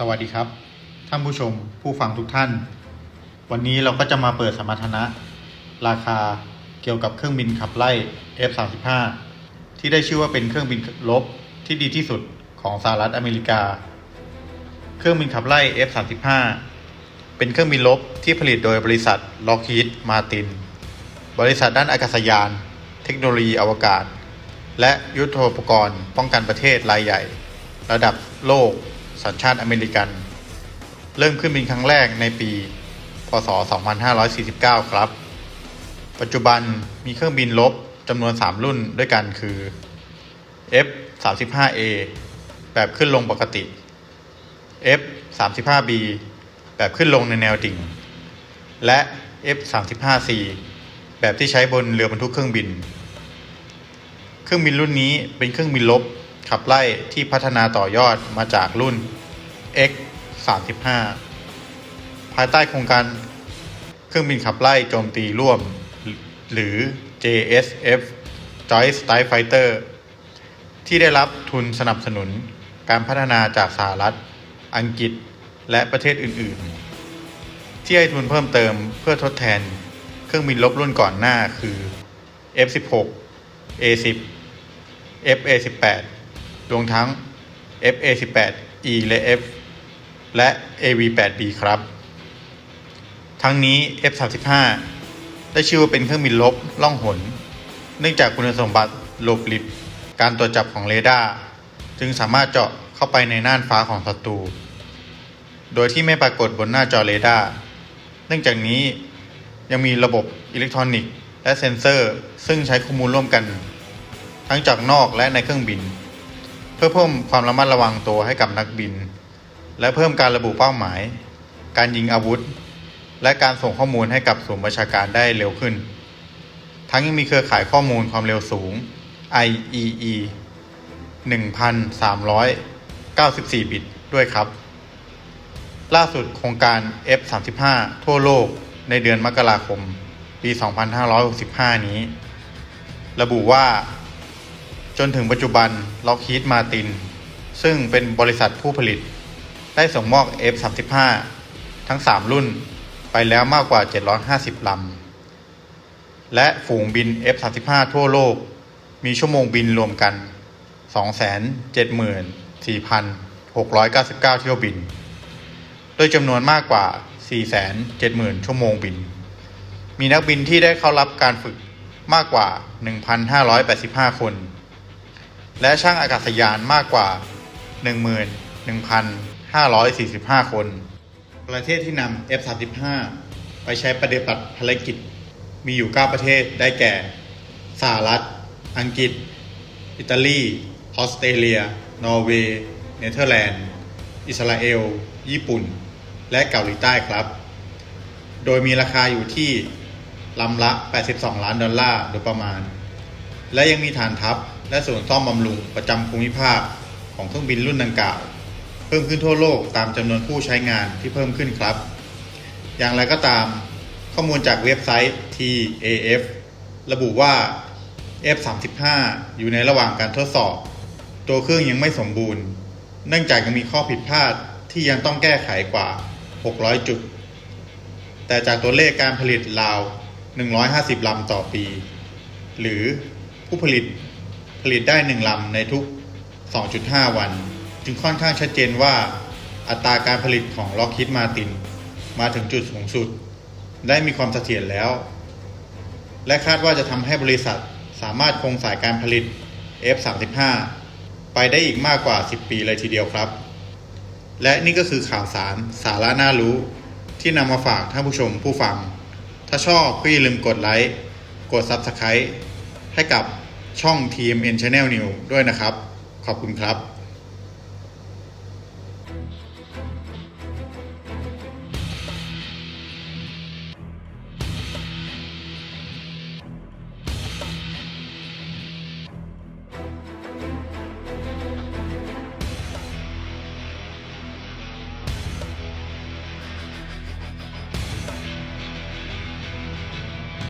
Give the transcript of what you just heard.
สวัสดีครับ ท่านผู้ชมผู้ฟังทุกท่าน วันนี้เราก็จะมาเปิดสมรรถนะ ราคาเกี่ยวกับเครื่องบินขับไล่ F35 ที่ได้ชื่อว่าเป็นเครื่องบินรบที่ดีที่สุดของสหรัฐอเมริกา เครื่องบินขับไล่ F35 เป็นเครื่องบินรบที่ผลิตโดยบริษัท Lockheed Martin บริษัทด้านอากาศยาน เทคโนโลยีอวกาศ และยุทโธปกรณ์ป้องกันประเทศรายใหญ่ ระดับโลก สัญชาติอเมริกัน เริ่มขึ้นบินครั้งแรกในปี พศ 2549 ครับ ปัจจุบันมีเครื่องบินรบจำนวน 3 รุ่นด้วยกันคือ F-35A แบบขึ้นลงปกติ F-35B แบบขึ้นลงในแนวดิ่ง และ F-35C แบบที่ใช้บนเรือบรรทุกเครื่องบิน เครื่องบินรุ่นนี้เป็นเครื่องบินรบ ขับไล่ที่พัฒนาต่อยอดมาจากรุ่น X-35 ภายใต้โครงการเครื่องบินขับไล่โจมตีร่วม หรือ JSF Joint Strike Fighter ที่ได้รับทุนสนับสนุนการพัฒนาจากสหรัฐ อังกฤษ และประเทศอื่น ๆ ที่ให้ทุนเพิ่มเติมเพื่อทดแทนเครื่องบินรบรุ่นก่อนหน้าคือ F16 A10 FA18 รวมทั้ง FA18E และ F และ AV8B ครับ ทั้งนี้ F35 ได้ชื่อว่าเป็นเครื่องบินรบล่องหน เนื่องจากคุณสมบัติหลบหลีกการตรวจจับของเรดาร์จึงสามารถเจาะเข้าไปในน่านฟ้าของศัตรู โดยที่ไม่ปรากฏบนหน้าจอเรดาร์ เนื่องจากนี้ยังมีระบบอิเล็กทรอนิกส์และเซ็นเซอร์ ซึ่งใช้ข้อมูลร่วมกัน ทั้งจากนอกและในเครื่องบิน เพื่อเพิ่มความระมัดระวังตัวให้กับนักบิน และเพิ่มการระบุเป้าหมาย การยิงอาวุธ และการส่งข้อมูลให้กับศูนย์ประชาการได้เร็วขึ้น ทั้งยังมีเครือข่ายข้อมูลความเร็วสูง IEE 1394 บิตด้วยครับ ล่าสุดโครงการ F35 ทั่วโลกในเดือนมกราคม ปี 2565 นี้ ระบุว่า จนถึงปัจจุบัน Lockheed Martin ซึ่งเป็นบริษัทผู้ผลิต ได้ส่งมอบ F35 ทั้ง 3 รุ่นไปแล้วมากกว่า 750 ลำ และฝูงบิน F35 ทั่วโลก มีชั่วโมงบินรวมกัน 274,699 เที่ยวบิน โดยจำนวนมากกว่า 470,000 ชั่วโมงบิน มีนักบินที่ได้เข้ารับการฝึกมากกว่า 1,585 คน และช่างอากาศยานมากกว่า 11,545 คน ประเทศที่นำ F35 ไปใช้ปฏิบัติภารกิจมีอยู่ 9 ประเทศได้แก่ สหรัฐ อังกฤษ อิตาลี ออสเตรเลีย นอร์เวย์ เนเธอร์แลนด์ อิสราเอล ญี่ปุ่น และเกาหลีใต้ครับ โดยมีราคาอยู่ที่ลำละ 82 ล้านดอลลาร์โดยประมาณ และยังมีฐานทัพ และศูนย์ซ่อมบำรุงประจำภูมิภาคของเครื่องบินรุ่นดังกล่าว เพิ่มขึ้นทั่วโลกตามจำนวนผู้ใช้งานที่เพิ่มขึ้นครับ อย่างไรก็ตาม ข้อมูลจากเว็บไซต์ TAF ระบุว่า F35 อยู่ในระหว่างการทดสอบ ตัวเครื่องยังไม่สมบูรณ์ เนื่องจากยังมีข้อผิดพลาดที่ยังต้องแก้ไขกว่า 600 จุด แต่จากตัวเลขการผลิตราว 150 ลำต่อปี หรือผู้ผลิต ผลิตได้1ลำในทุก 2.5 วัน จึงค่อนข้างชัดเจนว่าอัตราการผลิตของล็อกคิดมาติน มาถึงจุดสูงสุด ได้มีความเสถียรแล้ว และคาดว่าจะทำให้บริษัทสามารถคงสายการผลิต F35 ไปได้อีกมากกว่า 10 ปีเลยทีเดียวครับ และนี่ก็คือข่าวสารสาระน่ารู้ที่นำมาฝากท่านผู้ชมผู้ฟัง ถ้าชอบก็อย่าลืมกดไลค์ กด Subscribe ให้กับ ช่อง TMN Channel New ด้วยนะครับ ขอบคุณครับ